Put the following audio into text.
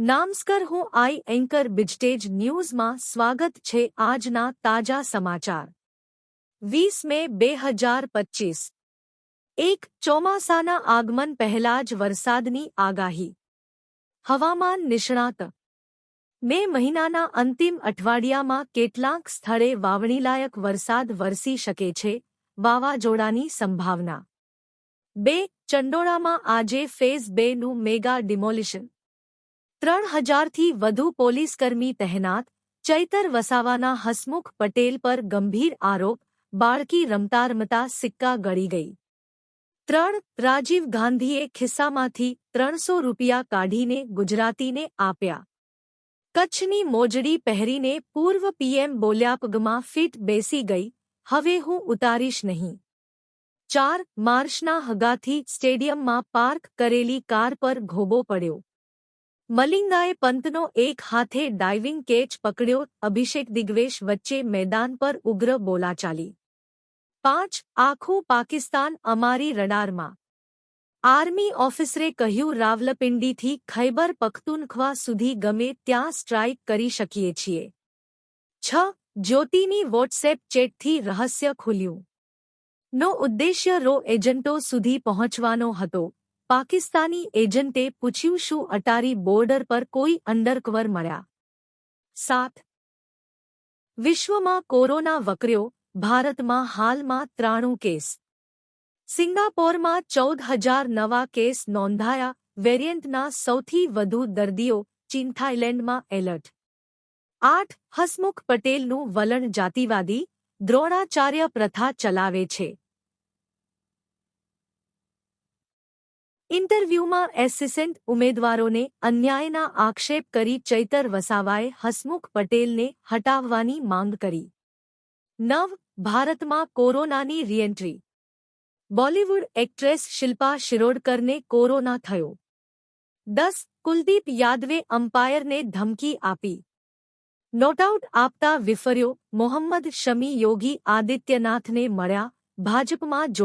નામસ્કર હું આઈ એન્કર બિજટેજ ન્યૂઝમાં સ્વાગત છે આજના તાજા સમાચાર. વીસ મે બે હજાર પચ્ચીસ એક ચોમાસાના આગમન પહેલા જ વરસાદની આગાહી. હવામાન નિષ્ણાત. મે મહિનાના અંતિમ અઠવાડિયામાં કેટલાંક સ્થળે વાવણીલાયક વરસાદ વરસી શકે છે, વાવાઝોડાની સંભાવના. બે ચંડોળામાં આજે ફેઝ બેનું મેગા ડિમોલિશન. ત્રણ હજારથી વધુ પોલીસકર્મી તહેનાત, ચૈતર વસાવાના હસમુખ પટેલ પર ગંભીર આરોપ, બાળકી રમતા રમતા સિક્કા ગળી ગઈ. ત્રણ રાજીવ ગાંધીએ ખિસ્સામાંથી ત્રણસો રૂપિયા કાઢીને ગુજરાતીને આપ્યા. કચ્છની મોજડી પહેરીને પૂર્વ પીએમ બોલ્યા પગમાં ફિટ બેસી ગઈ, હવે હું ઉતારીશ નહીં. ચાર માર્ચના હગાથી સ્ટેડિયમમાં પાર્ક કરેલી કાર પર ઘોબો પડ્યો. મલિંગાએ પંતનો એક હાથે ડાઇવિંગ કેચ પકડ્યો, અભિષેક દિગ્વેશ વચ્ચે મેદાન પર ઉગ્ર બોલાચાલી પાંચ, આખું પાકિસ્તાન અમારી રડારમાં. આર્મી ઓફિસરે કહ્યું, રાવલપિંડીથી ખૈબર પખ્તુનખવા સુધી ગમે ત્યાં સ્ટ્રાઇક કરી શકીએ છીએ. છ, જ્યોતિની વોટ્સએપ ચેટથી રહસ્ય ખુલ્યું. નો ઉદ્દેશ્ય રો એજન્ટો સુધી પહોંચવાનો હતો. પાકિસ્તાની એજન્ટે પૂછ્યું શું અટારી બોર્ડર પર કોઈ અંડરકવર મળ્યા? સાત. વિશ્વમાં કોરોના વકર્યો, ભારતમાં હાલમાં ત્રાણું કેસ. સિંગાપોરમાં ચૌદ હજાર નવા કેસ નોંધાયા, વેરિયન્ટના સૌથી વધુ દર્દીઓ, ચીન, થાઇલેન્ડમાં એલર્ટ. આઠ. હસમુખ પટેલનું વલણ જાતિવાદી, દ્રોણાચાર્ય પ્રથા ચલાવે છે. ઇન્ટરવ્યૂમાં એસિસ્ટન્ટ ઉમેદવારોને અન્યાયના આક્ષેપ કરી ચૈતર વસાવાએ હસમુખ પટેલને હટાવવાની માંગ કરી. નવ, ભારતમાં કોરોનાની રીએન્ટ્રી. બોલિવૂડ એક્ટ્રેસ શિલ્પા શિરોડકરને કોરોના થયો. દસ, કુલદીપ યાદવે અમ્પાયરને ધમકી આપી. નોટઆઉટ આપતા વિફર્યો, મોહમ્મદ શમી યોગી આદિત્યનાથને મળ્યા, ભાજપમાં જો